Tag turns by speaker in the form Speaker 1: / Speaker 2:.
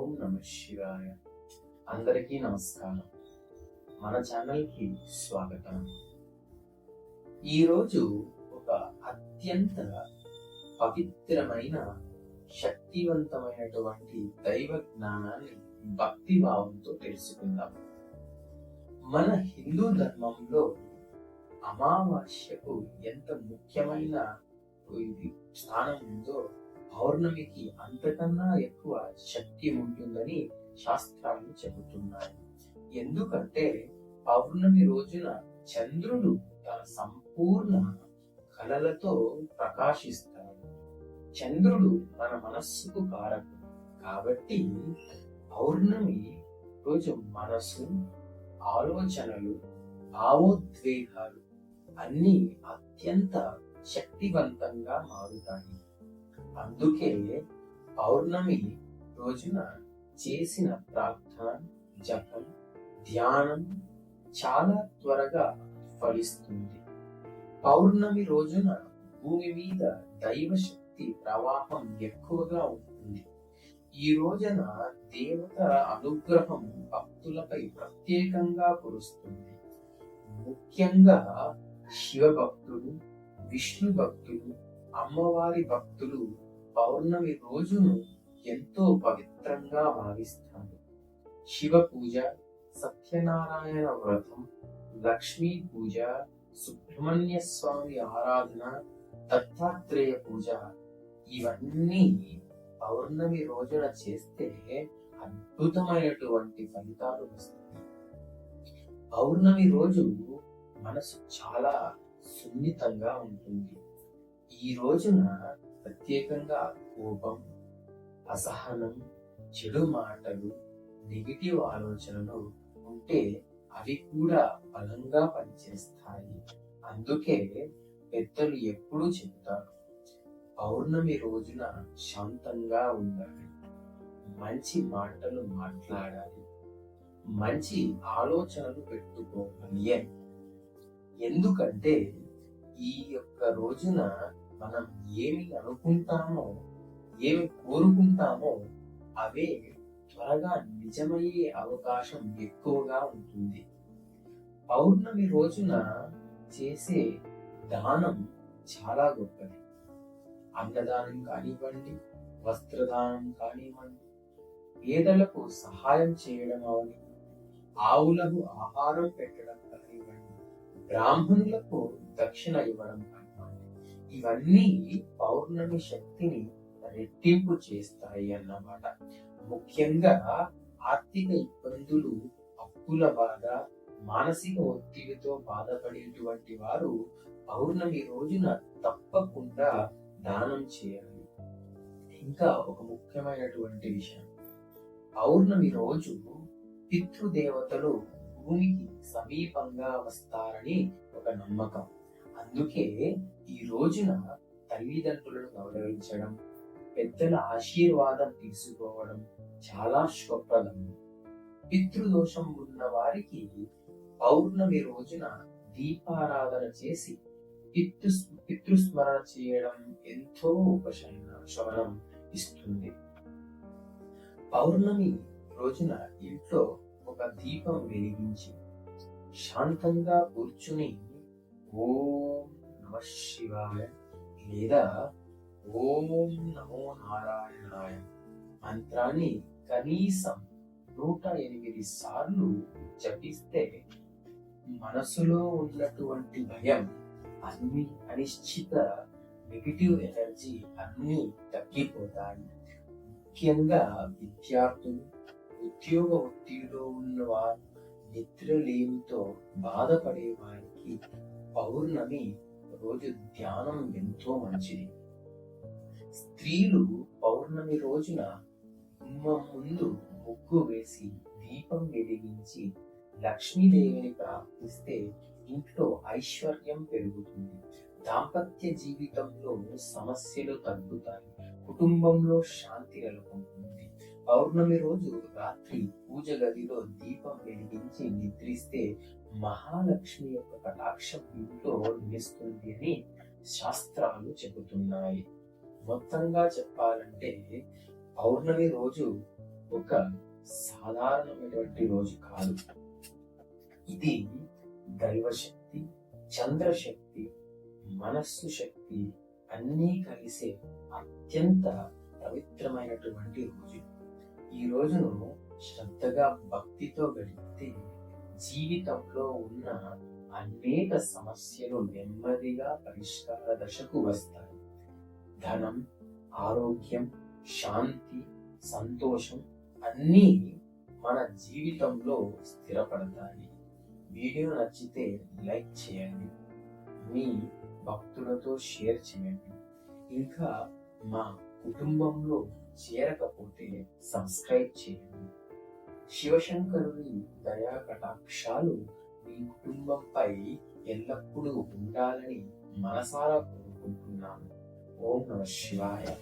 Speaker 1: ఓం నమ శివాయ. అందరికీ నమస్కారం. మన ఛానల్కి స్వాగతం. ఈరోజు ఒక అత్యంత పవిత్రమైన శక్తివంతమైనటువంటి దైవ జ్ఞానాన్ని భక్తి భావంతో తెలుసుకుందాం. మన హిందూ ధర్మంలో అమావాస్యకు ఎంత ముఖ్యమైన ఇది స్థానం ఉందో పౌర్ణమికి అంతకన్నా ఎక్కువ శక్తి ఉంటుందని శాస్త్రాలు చెబుతున్నాయి. ఎందుకంటే పౌర్ణమి రోజున చంద్రుడు తన సంపూర్ణ కళలతో ప్రకాశిస్తాడు. చంద్రుడు మన మనస్సుకు కారకుడు. కాబట్టి పౌర్ణమి రోజు మనసు ఆలోచనలు భావోద్వేగాలు అన్నీ అత్యంత శక్తివంతంగా మారుతాయి. అందుకే పౌర్ణమి రోజున చేసిన ప్రార్థన జపం ధ్యానం చాలా త్వరగా ఫలిస్తుంది. పౌర్ణమి రోజున భూమి మీద దైవ శక్తి ప్రవాహం ఎక్కువగా ఉంటుంది. ఈ రోజున దేవత అనుగ్రహం భక్తులపై ప్రత్యేకంగా కురుస్తుంది. ముఖ్యంగా శివ భక్తులు విష్ణు భక్తులు అమ్మవారి భక్తులు పౌర్ణమి రోజును ఎంతో పవిత్రంగా భావిస్తారు. శివ పూజ సత్యనారాయణ వ్రతం లక్ష్మీ పూజ సుబ్రహ్మణ్య స్వామి ఆరాధన దత్తాత్రేయ పూజ ఇవన్నీ పౌర్ణమి రోజున చేస్తే అద్భుతమైనటువంటి ఫలితాలు వస్తాయి. పౌర్ణమి రోజు మనసు చాలా సున్నితంగా ఉంటుంది. ఈ రోజున ప్రత్యేకంగా కోపం అసహనం చెడు మాటలు నెగిటివ్ ఆలోచనలు ఉంటే అవి కూడా బలంగా పనిచేస్తాయి. అందుకే పెద్దలు ఎప్పుడూ చెబుతారు పౌర్ణమి రోజున శాంతంగా ఉండాలి మంచి మాటలు మాట్లాడాలి మంచి ఆలోచనలు పెట్టుకోవాలి ఎందుకంటే ఈ యొక్క రోజున మనం ఏమి అనుకుంటామో ఏమి కోరుకుంటామో అవే త్వరగా నిజమయ్యే అవకాశం ఎక్కువగా ఉంటుంది. పౌర్ణమి రోజున చేసే దానం చాలా గొప్పది. అన్నదానం కానివ్వండి వస్త్రదానం కానివ్వండి పేదలకు సహాయం చేయడం అవని ఆవులకు ఆహారం పెట్టడం కానివ్వండి బ్రాహ్మణులకు దక్షిణ ఇవ్వడం కానివ్వండి ఇవన్నీ పౌర్ణమి శక్తిని రెట్టింపు చేస్తాయి అన్నమాట. ముఖ్యంగా ఆర్థిక ఇబ్బందులు అప్పుల బాధ మానసిక ఒత్తిడితో బాధపడేటువంటి వారు పౌర్ణమి రోజున తప్పకుండా దానం చేయాలి. ఇంకా ఒక ముఖ్యమైనటువంటి విషయం. పౌర్ణమి రోజు పితృదేవతలు భూమికి సమీపంగా వస్తారని ఒక నమ్మకం. అందుకే ఈ రోజున తల్లిదండ్రులను గౌరవించడం పెద్దల ఆశీర్వాదం తీసుకోవడం చాలా శుభప్రదం. పితృదోషం ఉన్న వారికి పౌర్ణమి రోజున దీపారాధన చేసి పితృ పితృస్మరణ చేయడం ఎంతో ఉపశమన శమనం ఇస్తుంది. పౌర్ణమి రోజున ఇంట్లో ఒక దీపం వెలిగించి శాంతంగా కూర్చుని ఓం నమ శివాయ లేదా ఓం నమో నారాయణాయ మంత్రాన్ని కనీసం నూట ఎనిమిది సార్లు జపిస్తే మనసులో ఉన్నటువంటి భయం అన్ని అనిశ్చిత నెగిటివ్ ఎనర్జీ అన్ని తగ్గిపోతాయి. ముఖ్యంగా విద్యార్థులు ఉద్యోగ ఒత్తిడిలో ఉన్నవారు నిద్రలేమితో బాధపడే వారికి పౌర్ణమి రోజు ధ్యానం ఎంతో మంచిది. స్త్రీలు పౌర్ణమి రోజున గుమ్మం ముందు ముగ్గు వేసి దీపం వెలిగించి లక్ష్మీదేవిని ప్రార్థిస్తే ఇంట్లో ఐశ్వర్యం పెరుగుతుంది. దాంపత్య జీవితంలో సమస్యలు తగ్గుతాయి. కుటుంబంలో శాంతి పౌర్ణమి రోజు రాత్రి పూజ గదిలో దీపం వెలిగించి నిద్రిస్తే మహాలక్ష్మి యొక్క కటాక్షం ఇంట్లో నిలుస్తుంది అని శాస్త్రాలు చెబుతున్నాయి. మొత్తంగా చెప్పాలంటే పౌర్ణమి రోజు ఒక సాధారణమైనటువంటి రోజు కాదు. ఇది దైవశక్తి చంద్రశక్తి మనస్సు శక్తి అన్నీ కలిసే అత్యంత పవిత్రమైనటువంటి రోజు. ఈ రోజును శ్రద్ధగా భక్తితో గడిపితే జీవితంలో ఉన్న అనేక సమస్యలు నెమ్మదిగా పరిష్కార దశకు వస్తాయి. ధనం ఆరోగ్యం శాంతి సంతోషం అన్నీ మన జీవితంలో స్థిరపడతాయి. వీడియో నచ్చితే లైక్ చేయండి. మీ భక్తులతో షేర్ చేయండి. ఇంకా మా కుటుంబంలో చేరకపోతే సబ్స్క్రైబ్ చేయండి. శివశంకరుని దయా కటాక్షాలు మీ కుటుంబంపై ఎల్లప్పుడూ ఉండాలని మనసారా కోరుకుంటున్నాను. ఓం నమ శివాయ.